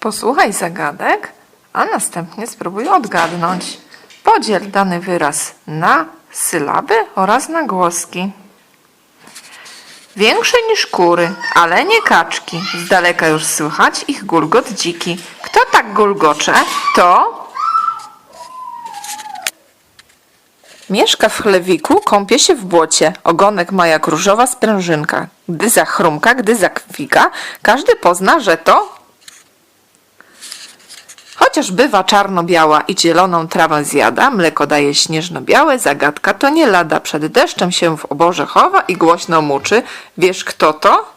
Posłuchaj zagadek, a następnie spróbuj odgadnąć. Podziel dany wyraz na sylaby oraz na głoski. Większe niż kury, ale nie kaczki. Z daleka już słychać ich gulgot dziki. Kto tak gulgocze? To... Mieszka w chlewiku, kąpie się w błocie. Ogonek ma jak różowa sprężynka. Gdy zachrumka, gdy zakwika, każdy pozna, że to... Chociaż bywa czarno-biała i zieloną trawę zjada, mleko daje śnieżno-białe, zagadka to nie lada. Przed deszczem się w oborze chowa i głośno muczy. Wiesz kto to?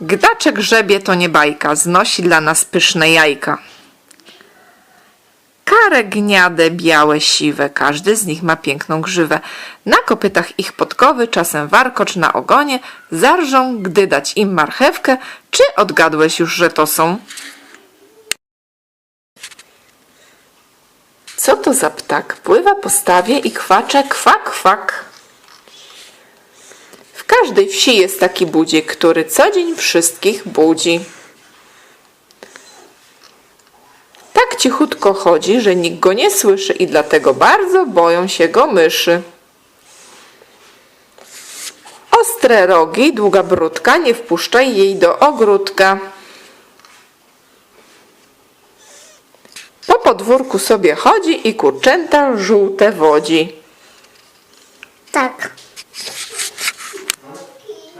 Gdaczek grzebie to nie bajka, znosi dla nas pyszne jajka. Kare gniade, białe, siwe, każdy z nich ma piękną grzywę. Na kopytach ich podkowy, czasem warkocz na ogonie, zarżą, gdy dać im marchewkę. Czy odgadłeś już, że to są? Co to za ptak? Pływa po stawie i kwacze kwak, kwak. W każdej wsi jest taki budzik, który co dzień wszystkich budzi. Tak cichutko chodzi, że nikt go nie słyszy i dlatego bardzo boją się go myszy. Ostre rogi, długa brudka, nie wpuszczaj jej do ogródka. Podwórku sobie chodzi i kurczęta żółte wodzi. Tak.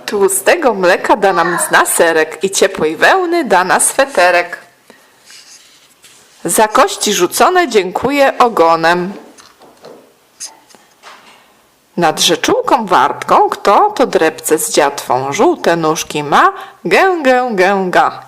Tłustego mleka da nam zna serek i ciepłej wełny da na sweterek. Za kości rzucone dziękuję ogonem. Nad rzeczułką wartką kto to drepce z dziatwą żółte nóżki ma, gę, gę, gę, ga.